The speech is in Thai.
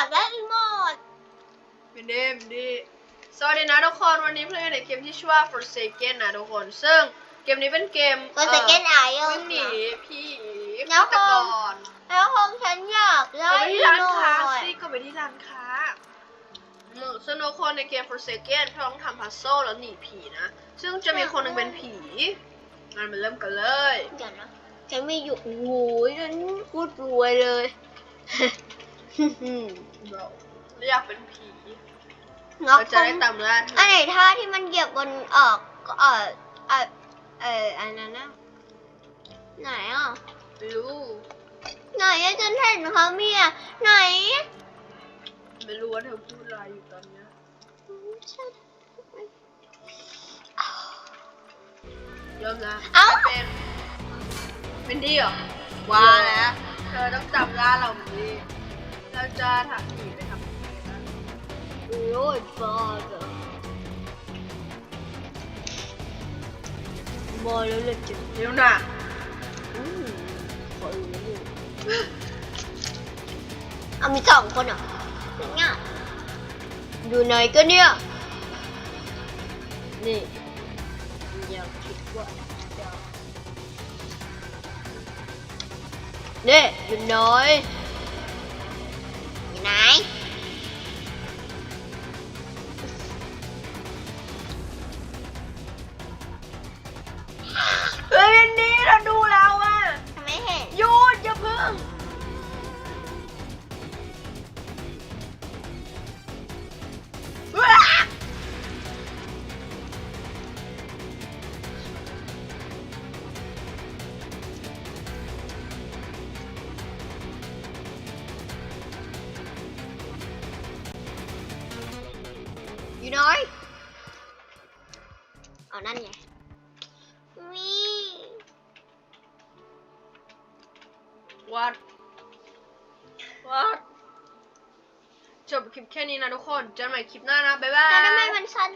ากได้หมดเป็นดีเป็นดีสวัสดีนะทุกคนวันนี้เพลงในเกมที่ชื่อว่า Forsaken นะทุกคน ซึ่งเกมนี้เป็นเกมก็จะเก็นไอเอวิ่งหนีผีแล้วฆาก็ตกรแล้วคงฉันอยากก็ได้ไปที่ร้านค้าหน่อยสิก็ไปที่ร้านค้าอืมซึ่งทุกคนในเกม Forsaken เพื่อต้องทำพัซโซลแล้วหนีผีนะ ซึ่งจะมีคนหนึงเป็นผีงั้นมาเริ่มกันเลยเดี๋ยวนะฉันไม่อยู่โอ้โหฉันพูดรวยเลย เราอยากเป็นผีงับเราจะได้ตามล่าเธอันไหนท่าที่มันเหยียบบนเออกเออเออเอออันนั้นนะไหนอะไม่รู้ ไหนอะฉันเห็นเขาเมียไหนไม่รู้ว่าเธอพูดอะไรอยู่ตอนเนี้ยเริ่มแล้วเอ้า เป็นเป็นดีเหรอว้าแล้วเธอต้องจำล่าเราดี เราจะถักหนีไปทำอะไรนะโรยบอลบอลแล้วเลยจ้ะเดี๋ยวน่ะอืมขอรู้อยู่เอามีสองคนเหรอเนี่ยอยู่ไหนกันเนี่ย นี่อย่าคิดว่าเนี่ยอยู่ไหน อ อยู่น้อยเอานั่นไงวิวัดวัดจบคลิปแค่นี้นะทุกคนเจอกันใหม่คลิปหน้านะ บ๊ายบายแต่ทำไมมันสั้น